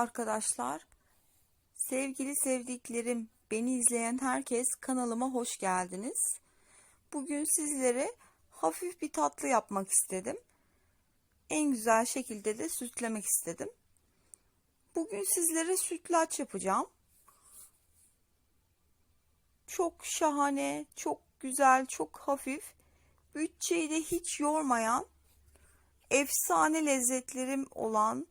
Arkadaşlar. Sevgili sevdiklerim, beni izleyen herkes kanalıma hoş geldiniz. Bugün sizlere hafif bir tatlı yapmak istedim. En güzel şekilde de sütlemek istedim. Bugün sizlere sütlaç yapacağım. Çok şahane, çok güzel, çok hafif, bütçeyi de hiç yormayan, efsane lezzetlerim olan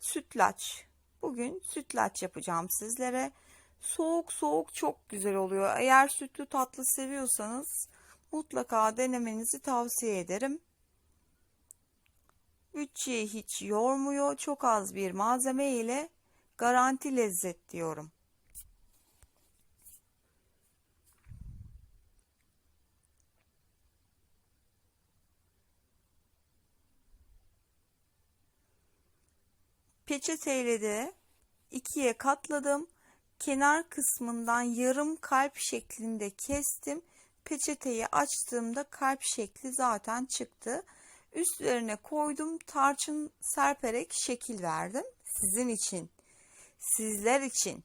sütlaç. Bugün sütlaç yapacağım sizlere. Soğuk soğuk çok güzel oluyor. Eğer sütlü tatlı seviyorsanız mutlaka denemenizi tavsiye ederim. Bütçeyi hiç yormuyor. Çok az bir malzeme ile garanti lezzet diyorum. Peçeteyle de ikiye katladım. Kenar kısmından yarım kalp şeklinde kestim. Peçeteyi açtığımda kalp şekli zaten çıktı. Üstlerine koydum. Tarçın serperek şekil verdim. Sizin için. Sizler için.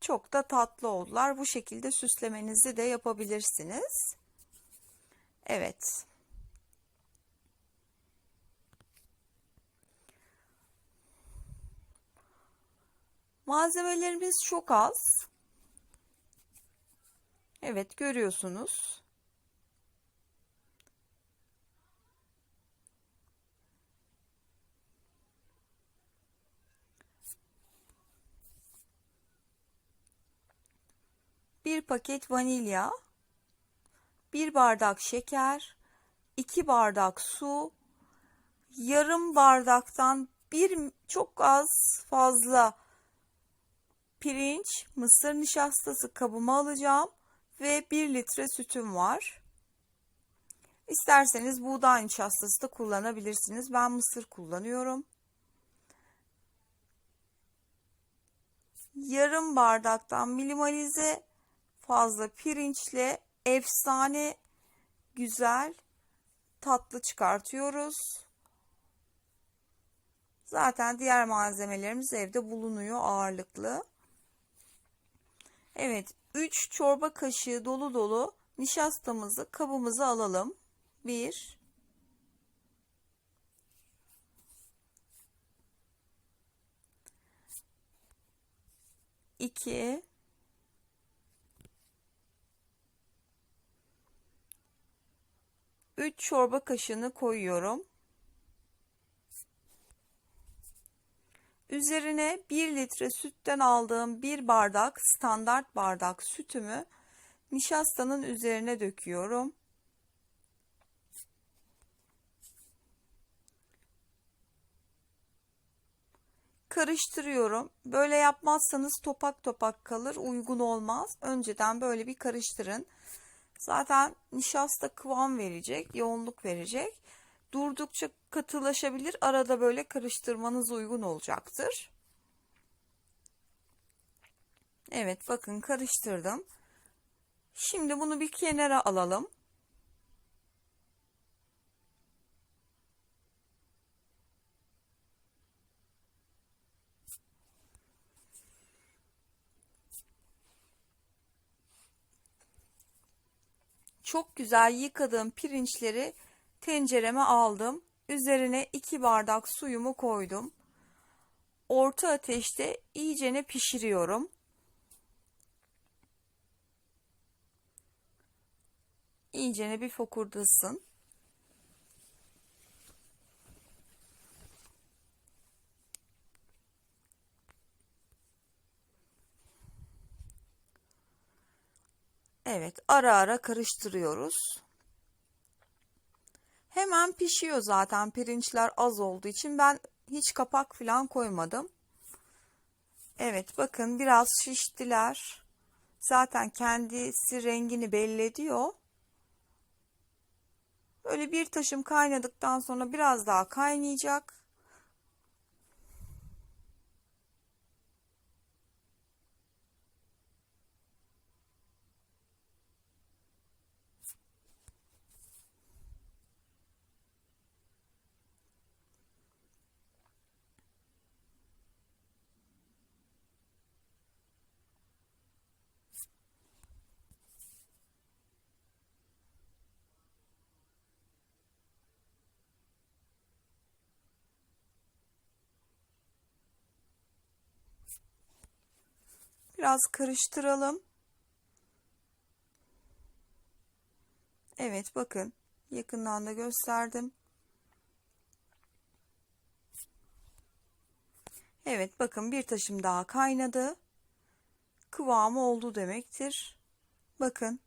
Çok da tatlı oldular. Bu şekilde süslemenizi de yapabilirsiniz. Evet. Malzemelerimiz çok az. Evet görüyorsunuz. Bir paket vanilya, bir bardak şeker, iki bardak su, yarım bardaktan bir çok az fazla pirinç, mısır nişastası kabıma alacağım ve 1 litre sütüm var. İsterseniz buğday nişastası da kullanabilirsiniz. Ben mısır kullanıyorum. Yarım bardaktan minimalize fazla pirinçle efsane güzel tatlı çıkartıyoruz. Zaten diğer malzemelerimiz evde bulunuyor ağırlıklı. Evet 3 çorba kaşığı dolu dolu nişastamızı kabımıza alalım. 1 2 3 çorba kaşığını koyuyorum. Üzerine 1 litre sütten aldığım bir bardak standart bardak sütümü nişastanın üzerine döküyorum. Karıştırıyorum. Böyle yapmazsanız topak topak kalır, uygun olmaz. Önceden böyle bir karıştırın. Zaten nişasta kıvam verecek, yoğunluk verecek durdukça katılaşabilir. Arada böyle karıştırmanız uygun olacaktır. Evet bakın karıştırdım. Şimdi bunu bir kenara alalım. Çok güzel yıkadığım pirinçleri tencereme aldım. Üzerine 2 bardak suyumu koydum. Orta ateşte iyicene pişiriyorum. İyicene bir fokurdasın. Evet, ara ara karıştırıyoruz. Hemen pişiyor zaten pirinçler az olduğu için ben hiç kapak falan koymadım. Evet bakın biraz şiştiler. Zaten kendisi rengini belli ediyor. Böyle bir taşım kaynadıktan sonra biraz daha kaynayacak. Biraz karıştıralım. Evet bakın yakından da gösterdim. Evet bakın bir taşım daha kaynadı. Kıvamı oldu demektir. Bakın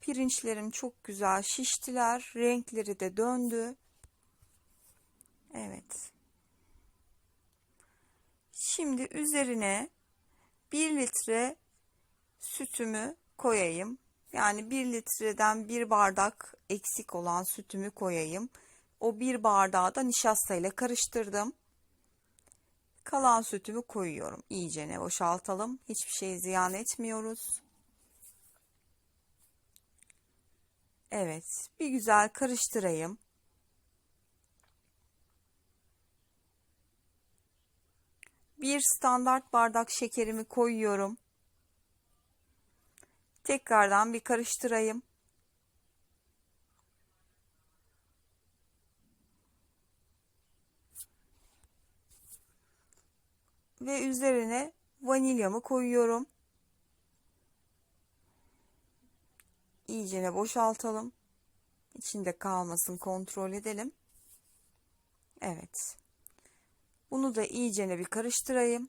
pirinçlerim çok güzel şiştiler. Renkleri de döndü. Evet. Şimdi üzerine 1 litre sütümü koyayım. Yani 1 litreden 1 bardak eksik olan sütümü koyayım. O 1 bardağı da nişasta ile karıştırdım. Kalan sütümü koyuyorum. İyice ne boşaltalım. Hiçbir şey ziyan etmiyoruz. Evet, bir güzel karıştırayım. Bir standart bardak şekerimi koyuyorum. Tekrardan bir karıştırayım. Ve üzerine vanilyamı koyuyorum. İyicene boşaltalım. İçinde kalmasın kontrol edelim. Evet. Bunu da iyicene bir karıştırayım.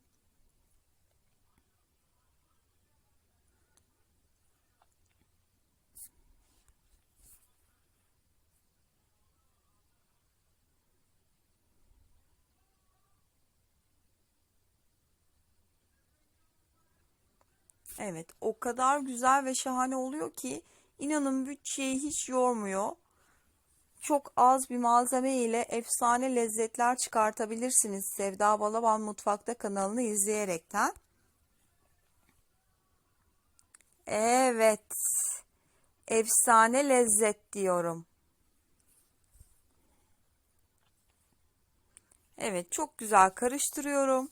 Evet, o kadar güzel ve şahane oluyor ki inanın bütçeyi hiç yormuyor. Çok az bir malzeme ile efsane lezzetler çıkartabilirsiniz Sevda Balaban Mutfakta kanalını izleyerekten. Evet. Efsane lezzet diyorum. Evet, çok güzel karıştırıyorum.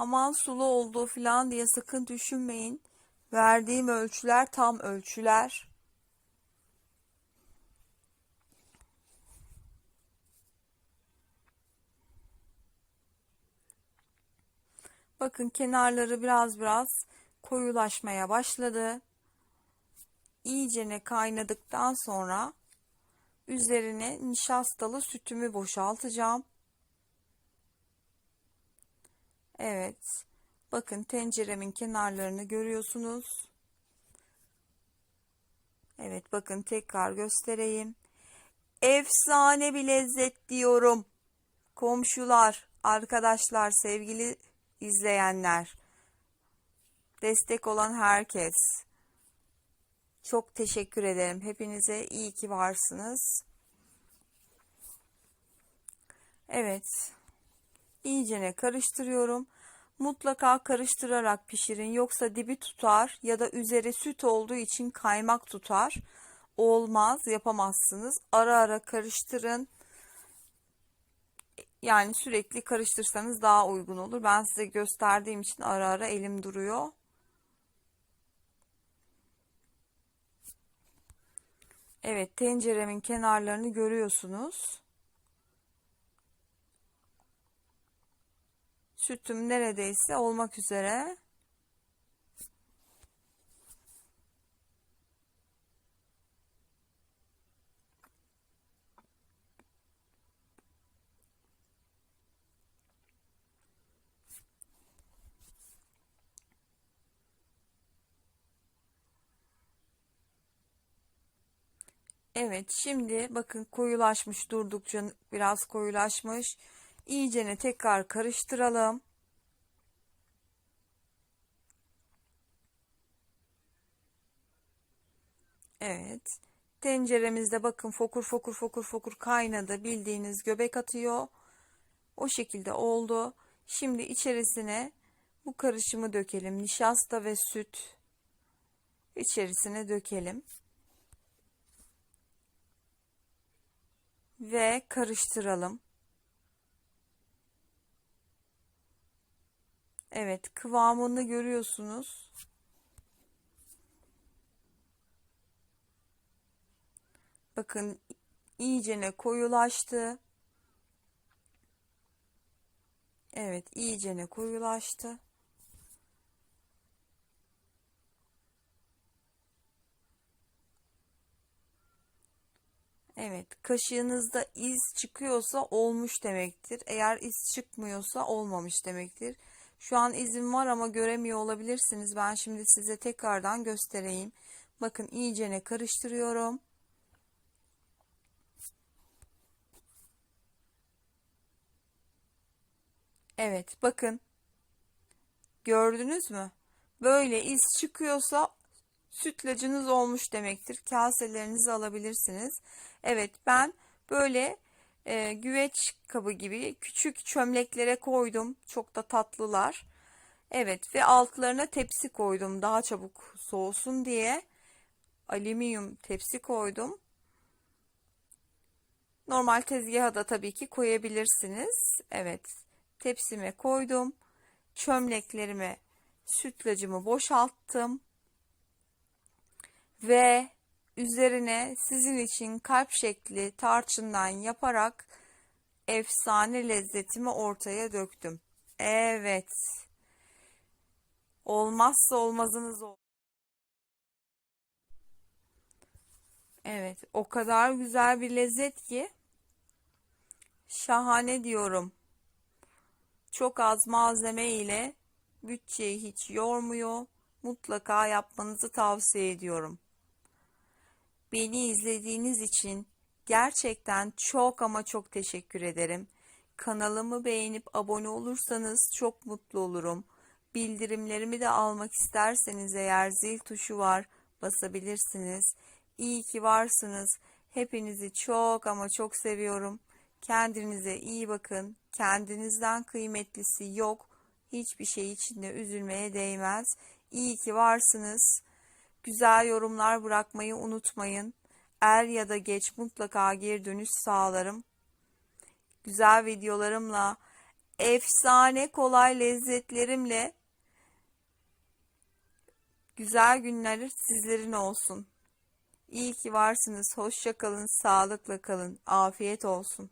Aman sulu oldu falan diye sakın düşünmeyin. Verdiğim ölçüler tam ölçüler. Bakın kenarları biraz biraz koyulaşmaya başladı. İyicene kaynadıktan sonra üzerine nişastalı sütümü boşaltacağım. Evet. Bakın tenceremin kenarlarını görüyorsunuz. Evet bakın tekrar göstereyim. Efsane bir lezzet diyorum. Komşular, arkadaşlar, sevgili izleyenler. Destek olan herkes. Çok teşekkür ederim. Hepinize iyi ki varsınız. Evet. İyicene karıştırıyorum. Mutlaka karıştırarak pişirin yoksa dibi tutar ya da üzeri süt olduğu için kaymak tutar. Olmaz, yapamazsınız. Ara ara karıştırın. Yani sürekli karıştırsanız daha uygun olur. Ben size gösterdiğim için ara ara elim duruyor. Evet, tenceremin kenarlarını görüyorsunuz. Sütüm neredeyse olmak üzere. Evet şimdi bakın koyulaşmış durdukça biraz koyulaşmış. İyicene tekrar karıştıralım. Evet. Tenceremizde bakın fokur fokur fokur fokur kaynadı. Bildiğiniz göbek atıyor. O şekilde oldu. Şimdi içerisine bu karışımı dökelim. Nişasta ve süt içerisine dökelim. Ve karıştıralım. Evet kıvamını görüyorsunuz. Bakın iyicene koyulaştı. Evet, iyicene koyulaştı. Evet, kaşığınızda iz çıkıyorsa olmuş demektir. Eğer iz çıkmıyorsa olmamış demektir. Şu an izim var ama göremiyor olabilirsiniz. Ben şimdi size tekrardan göstereyim. Bakın iyicene karıştırıyorum. Evet, bakın. Gördünüz mü? Böyle iz çıkıyorsa sütlacınız olmuş demektir. Kaselerinizi alabilirsiniz. Evet ben böyle e, güveç kabı gibi küçük çömleklere koydum. Çok da tatlılar. Evet ve altlarına tepsi koydum daha çabuk soğusun diye. Alüminyum tepsi koydum. Normal tezgaha da tabii ki koyabilirsiniz. Evet tepsime koydum. Çömleklerime sütlacımı boşalttım ve üzerine sizin için kalp şekli tarçından yaparak efsane lezzetimi ortaya döktüm. Evet. Olmazsa olmazınız oldu. Evet, o kadar güzel bir lezzet ki şahane diyorum. Çok az malzeme ile bütçeyi hiç yormuyor. Mutlaka yapmanızı tavsiye ediyorum. Beni izlediğiniz için gerçekten çok ama çok teşekkür ederim. Kanalımı beğenip abone olursanız çok mutlu olurum. Bildirimlerimi de almak isterseniz eğer zil tuşu var basabilirsiniz. İyi ki varsınız. Hepinizi çok ama çok seviyorum. Kendinize iyi bakın. Kendinizden kıymetlisi yok. Hiçbir şey içinde üzülmeye değmez. İyi ki varsınız. Güzel yorumlar bırakmayı unutmayın. Er ya da geç mutlaka geri dönüş sağlarım. Güzel videolarımla, efsane kolay lezzetlerimle güzel günler sizlerin olsun. İyi ki varsınız. Hoşça kalın, sağlıkla kalın. Afiyet olsun.